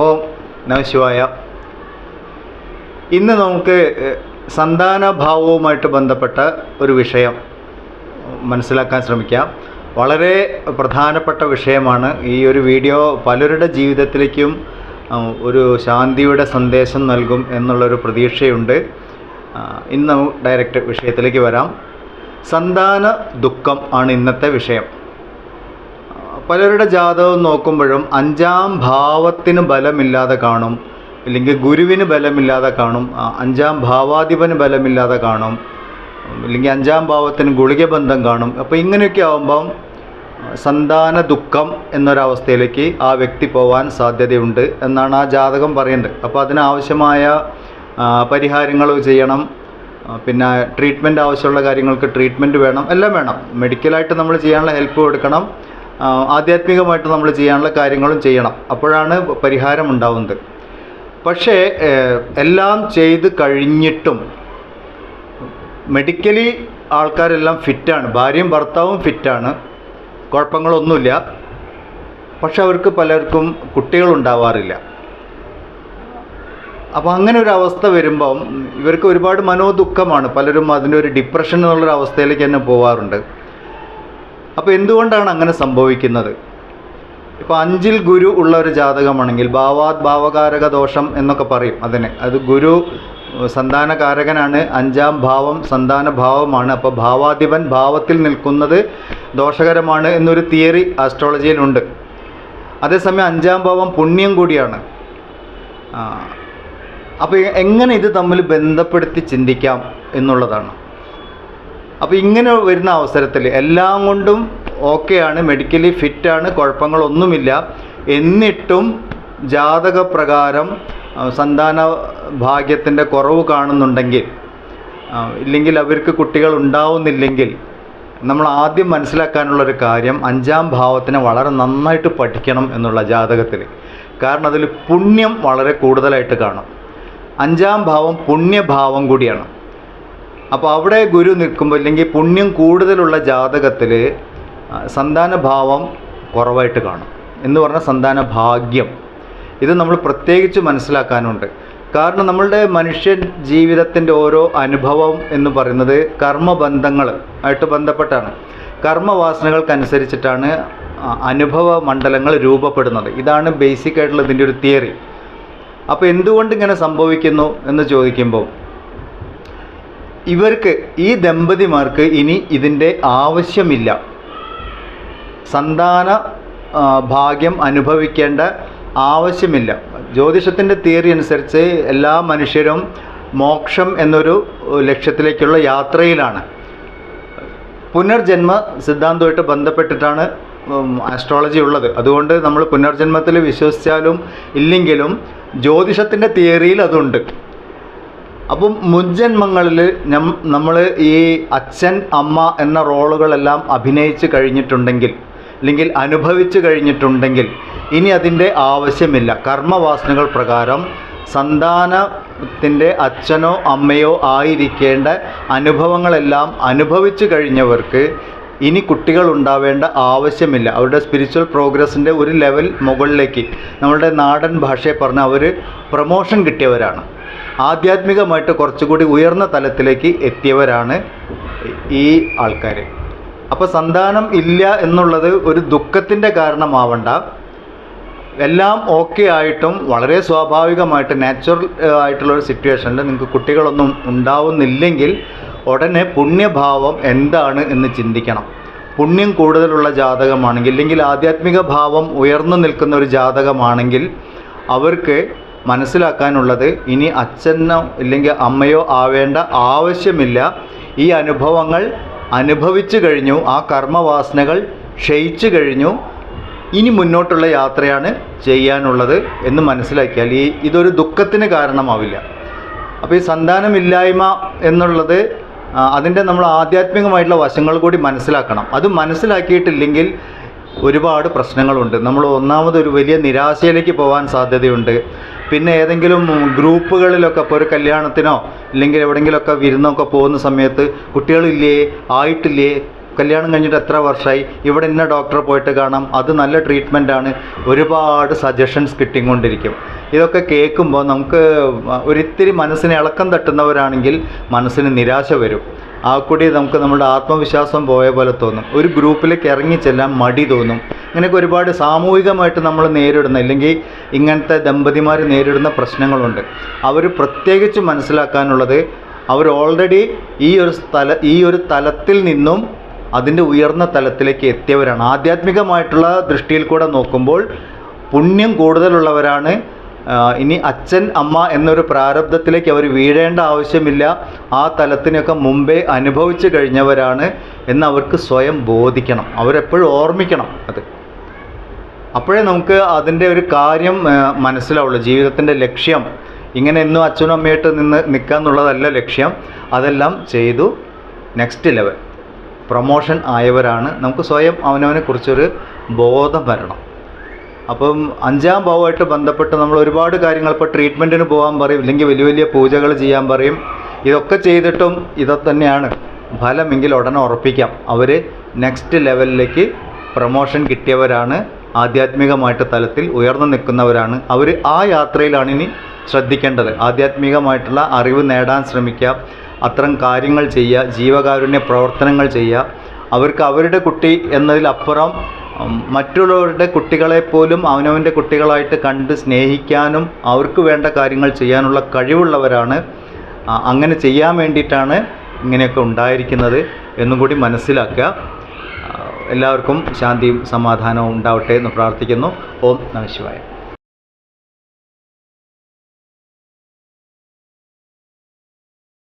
ഓം നമശിവായ ഇന്ന് നമുക്ക് സന്താന സന്താനഭാവവുമായിട്ട് ബന്ധപ്പെട്ട ഒരു വിഷയം മനസ്സിലാക്കാൻ ശ്രമിക്കാം. വളരെ പ്രധാനപ്പെട്ട വിഷയമാണ്. ഈ ഒരു വീഡിയോ പലരുടെ ജീവിതത്തിലേക്കും ഒരു ശാന്തിയുടെ സന്ദേശം നൽകും എന്നുള്ളൊരു പ്രതീക്ഷയുണ്ട്. ഇന്ന് ഡയറക്റ്റ് വിഷയത്തിലേക്ക് വരാം. സന്താന ദുഃഖം ആണ് ഇന്നത്തെ വിഷയം. പലരുടെ ജാതകം നോക്കുമ്പോഴും അഞ്ചാം ഭാവത്തിന് ബലമില്ലാതെ കാണും അല്ലെങ്കിൽ ഗുരുവിന് ബലമില്ലാതെ കാണും അഞ്ചാം ഭാവാധിപന് ബലമില്ലാതെ കാണും അല്ലെങ്കിൽ അഞ്ചാം ഭാവത്തിന് ഗുളിക ബന്ധം കാണും. അപ്പോൾ ഇങ്ങനെയൊക്കെ ആകുമ്പം സന്താന ദുഃഖം എന്നൊരവസ്ഥയിലേക്ക് ആ വ്യക്തി പോവാൻ സാധ്യതയുണ്ട് എന്നാണ് ആ ജാതകം പറയുന്നത്. അപ്പോൾ അതിനാവശ്യമായ പരിഹാരങ്ങൾ ചെയ്യണം. പിന്നെ ട്രീറ്റ്മെന്റ് ആവശ്യമുള്ള കാര്യങ്ങൾക്ക് ട്രീറ്റ്മെന്റ് വേണം. എല്ലാം വേണം. മെഡിക്കലായിട്ട് നമ്മൾ ചെയ്യാനുള്ള ഹെൽപ്പ് കൊടുക്കണം. ആധ്യാത്മികമായിട്ട് നമ്മൾ ചെയ്യാനുള്ള കാര്യങ്ങളും ചെയ്യണം. അപ്പോഴാണ് പരിഹാരം ഉണ്ടാവുന്നത്. പക്ഷേ എല്ലാം ചെയ്ത് കഴിഞ്ഞിട്ടും മെഡിക്കലി ആൾക്കാരെല്ലാം ഫിറ്റാണ്. ഭാര്യയും ഭർത്താവും ഫിറ്റാണ്. കുഴപ്പങ്ങളൊന്നുമില്ല. പക്ഷെ അവർക്ക് പലർക്കും കുട്ടികളുണ്ടാവാറില്ല. അപ്പോൾ അങ്ങനെ ഒരു അവസ്ഥ വരുമ്പം ഇവർക്ക് ഒരുപാട് മനോദുഃഖമാണ്. പലരും അതിന്റെ ഒരു ഡിപ്രഷൻ എന്നുള്ളൊരു അവസ്ഥയിലേക്ക് തന്നെ പോവാറുണ്ട്. അപ്പോൾ എന്തുകൊണ്ടാണ് അങ്ങനെ സംഭവിക്കുന്നത്? ഇപ്പോൾ അഞ്ചിൽ ഗുരു ഉള്ള ഒരു ജാതകമാണെങ്കിൽ ഭാവാത് ഭാവകാരക ദോഷം എന്നൊക്കെ പറയും അതിന്. അത് ഗുരു സന്താനകാരകനാണ് അഞ്ചാം ഭാവം സന്താന ഭാവമാണ്. അപ്പോൾ ഭാവാധിപൻ ഭാവത്തിൽ നിൽക്കുന്നത് ദോഷകരമാണ് എന്നൊരു തിയറി ആസ്ട്രോളജിയിലുണ്ട് അതേസമയം അഞ്ചാം ഭാവം പുണ്യം കൂടിയാണ്. അപ്പോൾ എങ്ങനെ ഇത് തമ്മിൽ ബന്ധപ്പെടുത്തി ചിന്തിക്കാം എന്നുള്ളതാണ്. അപ്പോൾ ഇങ്ങനെ വരുന്ന അവസരത്തിൽ എല്ലാം കൊണ്ടും ഓക്കെയാണ് മെഡിക്കലി ഫിറ്റാണ് കുഴപ്പങ്ങളൊന്നുമില്ല. എന്നിട്ടും ജാതകപ്രകാരം സന്താന ഭാഗ്യത്തിന്റെ കുറവ് കാണുന്നുണ്ടെങ്കിൽ ഇല്ലെങ്കിൽ അവർക്ക് കുട്ടികൾ ഉണ്ടാവുന്നില്ലെങ്കിൽ നമ്മൾ ആദ്യം മനസ്സിലാക്കാനുള്ളൊരു കാര്യം അഞ്ചാം ഭാവത്തിനെ വളരെ നന്നായിട്ട് പഠിക്കണം എന്നുള്ള ജാതകത്തിൽ. കാരണം അതിൽ പുണ്യം വളരെ കൂടുതലായിട്ട് കാണും. അഞ്ചാം ഭാവം പുണ്യഭാവം കൂടിയാണ്. അപ്പോൾ അവിടെ ഗുരു നിൽക്കുമ്പോൾ അല്ലെങ്കിൽ പുണ്യം കൂടുതലുള്ള ജാതകത്തിൽ സന്താനഭാവം കുറവായിട്ട് കാണും. എന്ന് പറഞ്ഞാൽ സന്താന ഭാഗ്യം ഇത് നമ്മൾ പ്രത്യേകിച്ച് മനസ്സിലാക്കാനുണ്ട്. കാരണം നമ്മളുടെ മനുഷ്യൻ ജീവിതത്തിന്റെ ഓരോ അനുഭവം എന്ന് പറയുന്നത് കർമ്മബന്ധങ്ങൾ ആയിട്ട് ബന്ധപ്പെട്ടാണ്. കർമ്മവാസനകൾക്കനുസരിച്ചിട്ടാണ് അനുഭവ മണ്ഡലങ്ങൾ രൂപപ്പെടുന്നത്. ഇതാണ് ബേസിക് ആയിട്ടുള്ള ഇതിന്റെ ഒരു തിയറി. അപ്പോൾ എന്തുകൊണ്ട് ഇങ്ങനെ സംഭവിക്കുന്നു എന്ന് ചോദിക്കുമ്പോൾ ഇവർക്ക് ഈ ദമ്പതിമാർക്ക് ഇനി ഇതിന്റെ ആവശ്യമില്ല. സന്താന ഭാഗ്യം അനുഭവിക്കേണ്ട ആവശ്യമില്ല. ജ്യോതിഷത്തിന്റെ തിയറി അനുസരിച്ച് എല്ലാ മനുഷ്യരും മോക്ഷം എന്നൊരു ലക്ഷ്യത്തിലേക്കുള്ള യാത്രയിലാണ്. പുനർജന്മ സിദ്ധാന്തമായിട്ട് ബന്ധപ്പെട്ടിട്ടാണ് ആസ്ട്രോളജി ഉള്ളത്. അതുകൊണ്ട് നമ്മൾ പുനർജന്മത്തിൽ വിശ്വസിച്ചാലും ഇല്ലെങ്കിലും ജ്യോതിഷത്തിന്റെ തിയറിയിൽ അതുണ്ട്. അപ്പം മുൻജന്മങ്ങളിൽ നമ്മൾ ഈ അച്ഛൻ അമ്മ എന്ന റോളുകളെല്ലാം അഭിനയിച്ച് കഴിഞ്ഞിട്ടുണ്ടെങ്കിൽ അല്ലെങ്കിൽ അനുഭവിച്ചു കഴിഞ്ഞിട്ടുണ്ടെങ്കിൽ ഇനി അതിന്റെ ആവശ്യമില്ല. കർമ്മവാസനകൾ പ്രകാരം സന്താനത്തിന്റെ അച്ഛനോ അമ്മയോ ആയിരിക്കേണ്ട അനുഭവങ്ങളെല്ലാം അനുഭവിച്ചു കഴിഞ്ഞവർക്ക് ഇനി കുട്ടികൾ ഉണ്ടാവേണ്ട ആവശ്യമില്ല. അവരുടെ സ്പിരിച്വൽ പ്രോഗ്രസിന്റെ ഒരു ലെവൽ മുകളിലേക്ക് നമ്മളുടെ നാടൻ ഭാഷയെ പറഞ്ഞാൽ അവർ പ്രൊമോഷൻ കിട്ടിയവരാണ്. ആധ്യാത്മികമായിട്ട് കുറച്ചുകൂടി ഉയർന്ന തലത്തിലേക്ക് എത്തിയവരാണ് ഈ ആൾക്കാർ അപ്പോൾ സന്താനം ഇല്ല എന്നുള്ളത് ഒരു ദുഃഖത്തിന്റെ കാരണമാവണ്ട. എല്ലാം ഓക്കെ ആയിട്ടും വളരെ സ്വാഭാവികമായിട്ട് നാച്ചുറൽ ആയിട്ടുള്ള ഒരു സിറ്റുവേഷനിൽ നിങ്ങൾക്ക് കുട്ടികളൊന്നും ഉണ്ടാവുന്നില്ലെങ്കിൽ ഉടനെ പുണ്യഭാവം എന്താണ് എന്ന് ചിന്തിക്കണം. പുണ്യം കൂടുതലുള്ള ജാതകമാണെങ്കിൽ ഇല്ലെങ്കിൽ ആധ്യാത്മിക ഭാവം ഉയർന്നു നിൽക്കുന്ന ഒരു ജാതകമാണെങ്കിൽ അവർക്ക് മനസ്സിലാക്കാനുള്ളത് ഇനി അച്ഛനോ ഇല്ലെങ്കിൽ അമ്മയോ ആവേണ്ട ആവശ്യമില്ല. ഈ അനുഭവങ്ങൾ അനുഭവിച്ചു കഴിഞ്ഞു ആ കർമ്മവാസനകൾ ക്ഷയിച്ചു കഴിഞ്ഞു. ഇനി മുന്നോട്ടുള്ള യാത്രയാണ് ചെയ്യാനുള്ളത് എന്ന് മനസ്സിലാക്കിയാൽ ഈ ഇതൊരു ദുഃഖത്തിന് കാരണമാവില്ല. അപ്പോൾ ഈ സന്താനമില്ലായ്മ എന്നുള്ളത് അതിന്റെ നമ്മൾ ആധ്യാത്മികമായിട്ടുള്ള വശങ്ങൾ കൂടി മനസ്സിലാക്കണം. അത് മനസ്സിലാക്കിയിട്ടില്ലെങ്കിൽ ഒരുപാട് പ്രശ്നങ്ങളുണ്ട്. നമ്മൾ ഒന്നാമത് ഒരു വലിയ നിരാശയിലേക്ക് പോകാൻ സാധ്യതയുണ്ട്. പിന്നെ ഏതെങ്കിലും ഗ്രൂപ്പുകളിലൊക്കെ ഇപ്പോൾ ഒരു കല്യാണത്തിനോ ഇല്ലെങ്കിൽ എവിടെയെങ്കിലുമൊക്കെ വിരുന്നൊക്കെ പോകുന്ന സമയത്ത് കുട്ടികളില്ലേ ആയിട്ടില്ലേ കല്യാണം കഴിഞ്ഞിട്ട് എത്ര വർഷമായി ഇവിടെ ഇന്ന ഡോക്ടറെ പോയിട്ട് കാണാം അത് നല്ല ട്രീറ്റ്മെന്റാണ് ഒരുപാട് സജഷൻസ് കിട്ടിക്കൊണ്ടിരിക്കും. ഇതൊക്കെ കേൾക്കുമ്പോൾ നമുക്ക് ഒരിത്തിരി മനസ്സിനെ ഇളക്കം തട്ടുന്നവരാണെങ്കിൽ മനസ്സിന് നിരാശ വരും. ആ കൂടി നമുക്ക് നമ്മുടെ ആത്മവിശ്വാസം പോയ പോലെ തോന്നും. ഒരു ഗ്രൂപ്പിലേക്ക് ഇറങ്ങി ചെല്ലാൻ മടി തോന്നും. ഇങ്ങനെയൊക്കെ ഒരുപാട് സാമൂഹികമായിട്ട് നമ്മൾ നേരിടുന്ന അല്ലെങ്കിൽ ഇങ്ങനത്തെ ദമ്പതിമാർ നേരിടുന്ന പ്രശ്നങ്ങളുണ്ട്. അവർ പ്രത്യേകിച്ച് മനസ്സിലാക്കാനുള്ളത് അവർ ഓൾറെഡി ഈ ഒരു സ്ഥല ഈ ഒരു തലത്തിൽ നിന്നും അതിന്റെ ഉയർന്ന തലത്തിലേക്ക് എത്തിയവരാണ്. ആധ്യാത്മികമായിട്ടുള്ള ദൃഷ്ടിയിൽ കൂടെ നോക്കുമ്പോൾ പുണ്യം കൂടുതലുള്ളവരാണ് ഇനി അച്ഛൻ അമ്മ എന്നൊരു പ്രാരബ്ധത്തിലേക്ക് അവർ വീഴേണ്ട ആവശ്യമില്ല. ആ തലത്തിനൊക്കെ മുമ്പേ അനുഭവിച്ചു കഴിഞ്ഞവരാണ് എന്ന് അവർക്ക് സ്വയം ബോധിക്കണം. അവരെപ്പോഴും ഓർമ്മിക്കണം അത്. അപ്പോഴേ നമുക്ക് അതിന്റെ ഒരു കാര്യം മനസ്സിലാവുള്ളൂ. ജീവിതത്തിന്റെ ലക്ഷ്യം. ഇങ്ങനെ എന്നും അച്ഛനും അമ്മയായിട്ട് നിന്ന് നിൽക്കുക എന്നുള്ളതല്ല ലക്ഷ്യം. അതെല്ലാം ചെയ്തു നെക്സ്റ്റ് ലെവൽ പ്രൊമോഷൻ ആയവരാണ്. നമുക്ക് സ്വയം അവനവനെ കുറിച്ചൊരു ബോധം വരണം. അപ്പം അഞ്ചാം ഭാവമായിട്ട് ബന്ധപ്പെട്ട് നമ്മൾ ഒരുപാട് കാര്യങ്ങൾ ഇപ്പോൾ ട്രീറ്റ്മെന്റിന് പോകാൻ പറയും ഇല്ലെങ്കിൽ വലിയ വലിയ പൂജകൾ ചെയ്യാൻ പറയും. ഇതൊക്കെ ചെയ്തിട്ടും ഇതൊക്കെ തന്നെയാണ് ഫലമെങ്കിൽ ഉടനെ ഉറപ്പിക്കാം. അവർ നെക്സ്റ്റ് ലെവലിലേക്ക് പ്രൊമോഷൻ കിട്ടിയവരാണ്. ആധ്യാത്മികമായിട്ട് തലത്തിൽ ഉയർന്നു നിൽക്കുന്നവരാണ്. അവർ ആ യാത്രയിലാണ് ഇനി ശ്രദ്ധിക്കേണ്ടത്. ആധ്യാത്മികമായിട്ടുള്ള അറിവ് നേടാൻ ശ്രമിക്കുക. അത്തരം കാര്യങ്ങൾ ചെയ്യുക. ജീവകാരുണ്യ പ്രവർത്തനങ്ങൾ ചെയ്യുക. അവർക്ക് അവരുടെ കുട്ടി എന്നതിലപ്പുറം മറ്റുള്ളവരുടെ കുട്ടികളെ പോലും അവനവന്റെ കുട്ടികളായിട്ട് കണ്ട് സ്നേഹിക്കാനും അവർക്ക് വേണ്ട കാര്യങ്ങൾ ചെയ്യാനുള്ള കഴിവുള്ളവരാണ്. അങ്ങനെ ചെയ്യാൻ വേണ്ടിയിട്ടാണ് ഇങ്ങനെയൊക്കെ ഉണ്ടായിരിക്കുന്നത് എന്നും കൂടി മനസ്സിലാക്കുക. എല്ലാവർക്കും ശാന്തിയും സമാധാനവും ഉണ്ടാവട്ടെ എന്ന് പ്രാർത്ഥിക്കുന്നു. ഓം നമ ശിവായ.